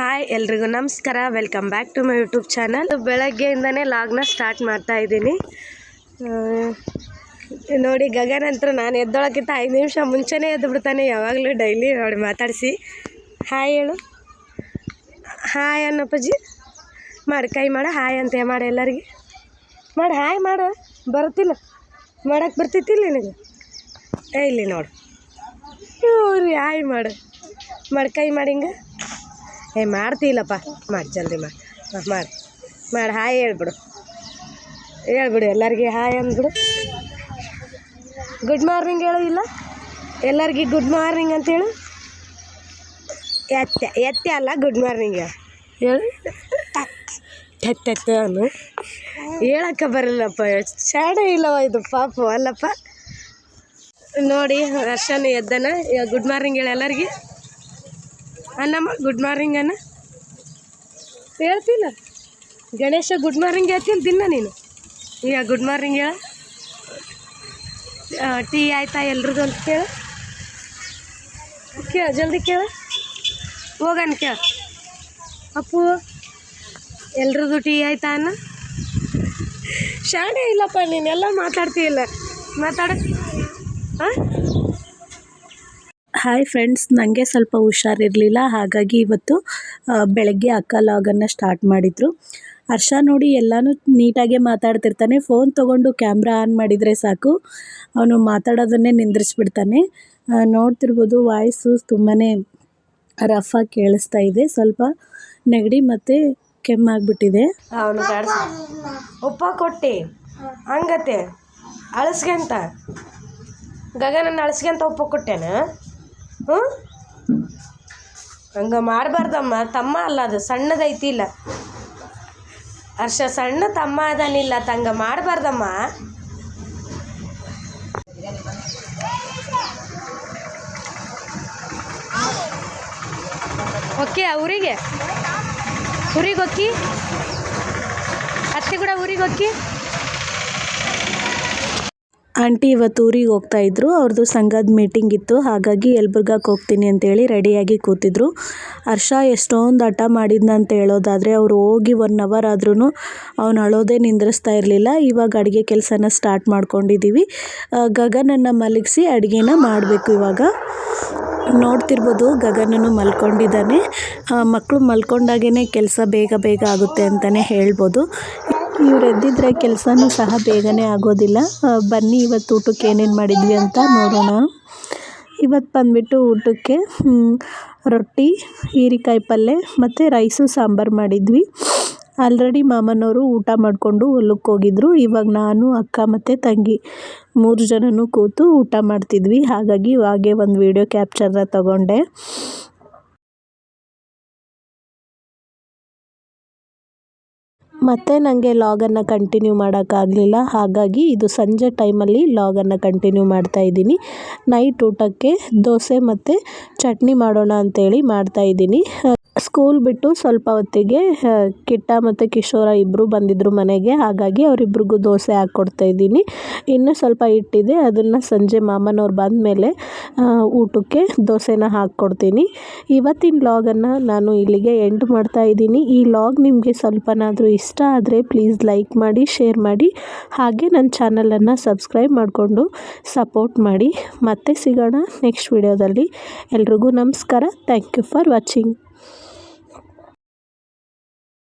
Hi ಎಲ್ರಿಗೂ ನಮಸ್ಕಾರ. Welcome back to my YouTube channel ಬೆಳಗ್ಗೆಯಿಂದನೇ ಲಾಗ್ನ ಸ್ಟಾರ್ಟ್ ಮಾಡ್ತಾ ಇದ್ದೀನಿ. ನೋಡಿ, ಗಗನ್ ಅಂತ ನಾನು ಎದ್ದೊಳಕ್ಕಿಂತ ಐದು ನಿಮಿಷ ಮುಂಚೆನೇ ಎದ್ದು ಬಿಡ್ತಾನೆ ಯಾವಾಗಲೂ ಡೈಲಿ ನೋಡಿ ಮಾತಾಡಿಸಿ. ಹಾಯ್ ಹೇಳು. ಹಾಯ್ ಅನ್ನಪ್ಪಜ್ಜಿ ಮಾಡಿ, ಕೈ ಮಾಡು, ಹಾಯ್ ಅಂತ ಮಾಡು ಎಲ್ಲರಿಗೆ. ಮಾಡಿ, ಹಾಯ್ ಮಾಡು. ಬರುತ್ತಿಲ್ಲ. ಮಾಡಕ್ಕೆ ಬರ್ತಿತ್ತಿಲ್ಲ ನಿನಗೆ? ಏ, ಇಲ್ಲಿ ನೋಡು. ಇವ್ರಿ, ಹಾಯ್ ಮಾಡು. ಮಾಡಿ, ಕೈ ಮಾಡಿ ಏ ಮಾಡ್ತಿಲ್ಲಪ್ಪ ಮಾಡಿ, ಜಲ್ದಿ ಮಾಡಿ. ಮಾಡಿ. ಮಾಡಿ, ಹಾಯ್ ಹೇಳ್ಬಿಡು. ಹೇಳ್ಬಿಡು, ಎಲ್ಲರಿಗೆ ಹಾಯ್ ಅಂದ್ಬಿಡು. ಗುಡ್ ಮಾರ್ನಿಂಗ್ ಹೇಳು, ಇಲ್ಲ? ಎಲ್ಲರಿಗೆ ಗುಡ್ ಮಾರ್ನಿಂಗ್ ಅಂತೇಳು ಎತ್ತೆ ಎತ್ತೆ ಅಲ್ಲ ಗುಡ್ ಮಾರ್ನಿಂಗ್ ಹೇಳು. ಎತ್ತೆತ್ತು ಅನ್ನು. ಹೇಳಕ್ಕೆ ಬರಲ್ಲಪ್ಪ, ಶಾಣೆ ಇಲ್ಲವ ಇದು ಪಾಪ, ಅಲ್ಲಪ್ಪ. ನೋಡಿ, ಹರ್ಷನ ಎದ್ದನ. ಗುಡ್ ಮಾರ್ನಿಂಗ್ ಹೇಳು ಎಲ್ಲರಿಗೆ. ಅನ್ನಮ್ಮ ಗುಡ್ ಮಾರ್ನಿಂಗ್ ಅನ್ನ ಹೇಳ್ತಿಲ್ಲ ಗಣೇಶ ಗುಡ್ ಮಾರ್ನಿಂಗ್ ಹೇಳ್ತೀನಿ ದಿನ ನೀನು. ಈಗ ಗುಡ್ ಮಾರ್ನಿಂಗ್ ಹೇಳ. ಟೀ ಆಯ್ತಾ ಎಲ್ರಿಗೂ ಅಂತ ಕೇಳ. ಕೇಳ, ಜಲ್ದಿ ಕೇಳ. ಹೋಗನ್ ಕೇಳ. ಅಪ್ಪು, ಎಲ್ರದ್ದು ಟೀ ಆಯ್ತಾ ಅನ್ನ ಶಾಣೆ ಇಲ್ಲಪ್ಪ ನೀನೆಲ್ಲ ಮಾತಾಡ್ತೀಯಲ್ಲ. ಮಾತಾಡ. ಹಾಂ ಹಾಯ್ ಫ್ರೆಂಡ್ಸ್ ನನಗೆ ಸ್ವಲ್ಪ ಹುಷಾರಿರಲಿಲ್ಲ, ಹಾಗಾಗಿ ಇವತ್ತು ಬೆಳಗ್ಗೆ ಅಕ್ಕ ಲಾಗನ್ನು ಸ್ಟಾರ್ಟ್ ಮಾಡಿದರು. ಹರ್ಷ ನೋಡಿ ಎಲ್ಲನೂ ನೀಟಾಗೆ ಮಾತಾಡ್ತಿರ್ತಾನೆ ಫೋನ್ ತೊಗೊಂಡು ಕ್ಯಾಮ್ರಾ ಆನ್ ಮಾಡಿದರೆ ಸಾಕು. ಅವನು ಮಾತಾಡೋದನ್ನೇ ನಿಂದ್ರಿಸ್ಬಿಡ್ತಾನೆ. ನೋಡ್ತಿರ್ಬೋದು ವಾಯ್ಸು ತುಂಬಾ ರಫಾಗಿ ಕೇಳಿಸ್ತಾ ಇದೆ, ಸ್ವಲ್ಪ ನೆಗಡಿ ಮತ್ತು ಕೆಮ್ಮಾಗ್ಬಿಟ್ಟಿದೆ. ಅವನು ಉಪ್ಪ ಕೊಟ್ಟಿ, ಹಂಗತೆ ಅಳಸ್ಕೊಂತ ಗಗನನ್ನು ಅಳಸ್ಕೊಂತ ಉಪ್ಪು ಕೊಟ್ಟೇನ? ಹ್ಞೂ ಹಂಗೆ ಮಾಡಬಾರ್ದಮ್ಮ. ತಮ್ಮ ಅಲ್ಲ ಅದು, ಸಣ್ಣದೈತಿ ಇಲ್ಲ. ಹರ್ಷ, ಸಣ್ಣ ತಮ್ಮ ಅದಾನಿಲ್ಲ ತಂಗ ಮಾಡಬಾರ್ದಮ್ಮ. ಓಕೆ ಊರಿಗೆ ಊರಿಗೆ? ಹೊಕ್ಕಿ ಅತ್ತೆ ಕೂಡ ಊರಿಗೆ ಹೋಕ್ಕಿ ಆಂಟಿ ಇವತ್ತು ಊರಿಗೆ ಹೋಗ್ತಾ ಇದ್ರು ಅವ್ರದ್ದು ಸಂಘದ ಮೀಟಿಂಗ್ ಇತ್ತು, ಹಾಗಾಗಿ ಯಲಬುರ್ಗಕ್ಕೆ ಹೋಗ್ತೀನಿ ಅಂತೇಳಿ ರೆಡಿಯಾಗಿ ಕೂತಿದ್ರು. ಹರ್ಷ ಎಷ್ಟೊಂದು ಹಠ ಮಾಡಿದ್ನ ಅಂತ ಹೇಳೋದಾದರೆ, ಅವ್ರು ಹೋಗಿ ಒನ್ ಅವರ್ ಆದ್ರೂ ಅವ್ನು ಅಳೋದೇ ನಿಂದ್ರಿಸ್ತಾ ಇರಲಿಲ್ಲ. ಇವಾಗ ಅಡುಗೆ ಕೆಲಸನ ಸ್ಟಾರ್ಟ್ ಮಾಡ್ಕೊಂಡಿದ್ದೀವಿ ಗಗನನ್ನು ಮಲಗಿಸಿ ಅಡುಗೆನ ಮಾಡಬೇಕು ಇವಾಗ. ನೋಡ್ತಿರ್ಬೋದು, ಗಗನನು ಮಲ್ಕೊಂಡಿದ್ದಾನೆ. ಮಕ್ಕಳು ಮಲ್ಕೊಂಡಾಗೇ ಕೆಲಸ ಬೇಗ ಬೇಗ ಆಗುತ್ತೆ ಅಂತಲೇ ಹೇಳ್ಬೋದು. ಇವ್ರು ಎದ್ದಿದ್ರೆ ಕೆಲಸನೂ ಸಹ ಬೇಗನೆ ಆಗೋದಿಲ್ಲ. ಬನ್ನಿ, ಇವತ್ತು ಊಟಕ್ಕೆ ಏನೇನು ಮಾಡಿದ್ವಿ ಅಂತ ನೋಡೋಣ. ಇವತ್ತು ಬಂದುಬಿಟ್ಟು ಊಟಕ್ಕೆ ರೊಟ್ಟಿ, ಹೀರಿಕಾಯಿ ಪಲ್ಯ ಮತ್ತು ರೈಸು ಸಾಂಬಾರು ಮಾಡಿದ್ವಿ. ಆಲ್ರೆಡಿ ಮಾಮನವರು ಊಟ ಮಾಡಿಕೊಂಡು ಹೊಲಕ್ಕೆ ಹೋಗಿದ್ರು. ಇವಾಗ ನಾನು, ಅಕ್ಕ ಮತ್ತು ತಂಗಿ ಮೂರು ಜನನೂ ಕೂತು ಊಟ ಮಾಡ್ತಿದ್ವಿ. ಹಾಗಾಗಿ ಹಾಗೆ ಒಂದು ವಿಡಿಯೋ ಕ್ಯಾಪ್ಚರ್ನ ತಗೊಂಡೆ. ಮತ್ತೆ ನನಗೆ ಲಾಗನ್ನು ಕಂಟಿನ್ಯೂ ಮಾಡೋಕ್ಕಾಗಲಿಲ್ಲ ಹಾಗಾಗಿ ಇದು ಸಂಜೆ ಟೈಮಲ್ಲಿ ಲಾಗನ್ನು ಕಂಟಿನ್ಯೂ ಮಾಡ್ತಾ ಇದ್ದೀನಿ. ನೈಟ್ ಊಟಕ್ಕೆ ದೋಸೆ ಮತ್ತು ಚಟ್ನಿ ಮಾಡೋಣ ಅಂತೇಳಿ ಮಾಡ್ತಾ ಇದ್ದೀನಿ. ಸ್ಕೂಲ್ ಬಿಟ್ಟು ಸ್ವಲ್ಪ ಹೊತ್ತಿಗೆ ಕಿಟ್ಟ ಮತ್ತು ಕಿಶೋರ ಇಬ್ಬರು ಬಂದಿದ್ದರು ಮನೆಗೆ. ಹಾಗಾಗಿ ಅವರಿಬ್ರಿಗೂ ದೋಸೆ ಹಾಕ್ಕೊಡ್ತಾ ಇದ್ದೀನಿ. ಇನ್ನೂ ಸ್ವಲ್ಪ ಇಟ್ಟಿದೆ ಅದನ್ನು ಸಂಜೆ ಮಾಮನವ್ರು ಬಂದಮೇಲೆ ಊಟಕ್ಕೆ ದೋಸೆನ ಹಾಕ್ಕೊಡ್ತೀನಿ ಇವತ್ತಿನ ಲಾಗನ್ನು ನಾನು ಇಲ್ಲಿಗೆ ಎಂಡ್ ಮಾಡ್ತಾ ಇದ್ದೀನಿ. ಈ ಲಾಗ್ ನಿಮಗೆ ಸ್ವಲ್ಪನಾದರೂ ಇಷ್ಟ ಆದರೆ ಪ್ಲೀಸ್ ಲೈಕ್ ಮಾಡಿ ಶೇರ್ ಮಾಡಿ. ಹಾಗೆ ನನ್ನ ಚಾನಲನ್ನು ಸಬ್ಸ್ಕ್ರೈಬ್ ಮಾಡಿಕೊಂಡು ಸಪೋರ್ಟ್ ಮಾಡಿ. ಮತ್ತೆ ಸಿಗೋಣ ನೆಕ್ಸ್ಟ್ ವಿಡಿಯೋದಲ್ಲಿ ಎಲ್ರಿಗೂ ನಮಸ್ಕಾರ. Thank you for watching